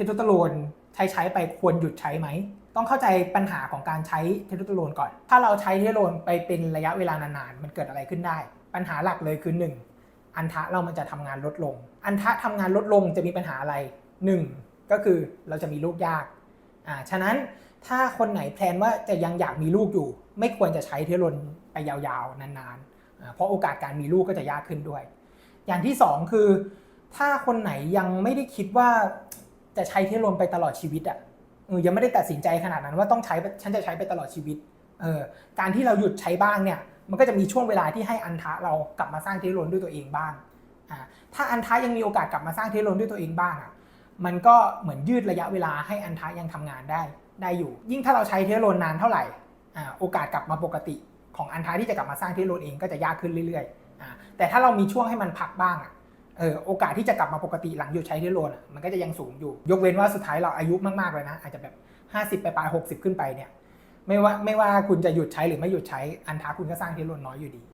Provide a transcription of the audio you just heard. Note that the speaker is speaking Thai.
เทสโตสเตอโรนใช้ใช้ไปควรหยุดใช้ไหม ต้องเข้าใจปัญหาของการใช้เทสโทสเตอโรนก่อน ถ้าเราใช้เทสโทสเตอโรนไปเป็นระยะเวลานานๆ มันเกิดอะไรขึ้นได้ ปัญหาหลักเลยคือ 1. อันทะเรามันจะทำงานลดลง อันทะทำงานลดลงจะมีปัญหาอะไร 1. ก็คือเราจะมีลูกยากอ่าฉะนั้นถ้าคนไหนแพลนว่าจะยังอยากมีลูกอยู่ ไม่ควรจะใช้เทสโทสเตอโรนไปยาวๆนานๆอ่าเพราะโอกาสการมีลูกก็จะยากขึ้นด้วย อย่างที่สองคือ ถ้าคนไหนยังไม่ได้คิดว่า จะใช้เทโทสเตอโรนไปตลอดชีวิตอะเออยังไม่ได้ตัดสินใจขนาดนั้นว่าต้องใช้ฉันจะใช้ไปตลอดชีวิตเออการที่เราหยุดใช้บ้างเนี่ยมันก็จะมีช่วงเวลาที่ให้อันทะเรากลับมาสร้างเทโทสเตอโรนด้วยตัวเองบ้างอ่าถ้าอันทะยังมีโอกาสกลับมาสร้างเทโทสเตอโรนด้วยตัวเองบ้างอะมันก็เหมือนยืดระยะเวลาให้อันทะยังทำงานได้ได้อยู่ ยิ่งถ้าเราใช้เทโทสเตอโรนนานเท่าไหร่อ่าโอกาสกลับมาปกติของอันทะที่จะกลับมาสร้างเทโทสเตอโรนเองก็จะยากขึ้นเรื่อยๆอ่าแต่ถ้าเรามีช่วงให้มันพักบ้างอะ เออโอกาสที่จะกลับมาปกติหลังหยุดใช้เทโลนมันก็จะยังสูงอยู่ ยกเว้นว่าสุดท้ายเราอายุมากๆเลยนะ อาจจะแบบ 50 ไปปลาย60ขึ้นไปเนี่ยไม่ว่าไม่ว่าคุณจะหยุดใช้หรือไม่หยุดใช้อันท้าคุณก็สร้างเทโลนน้อยอยู่ดี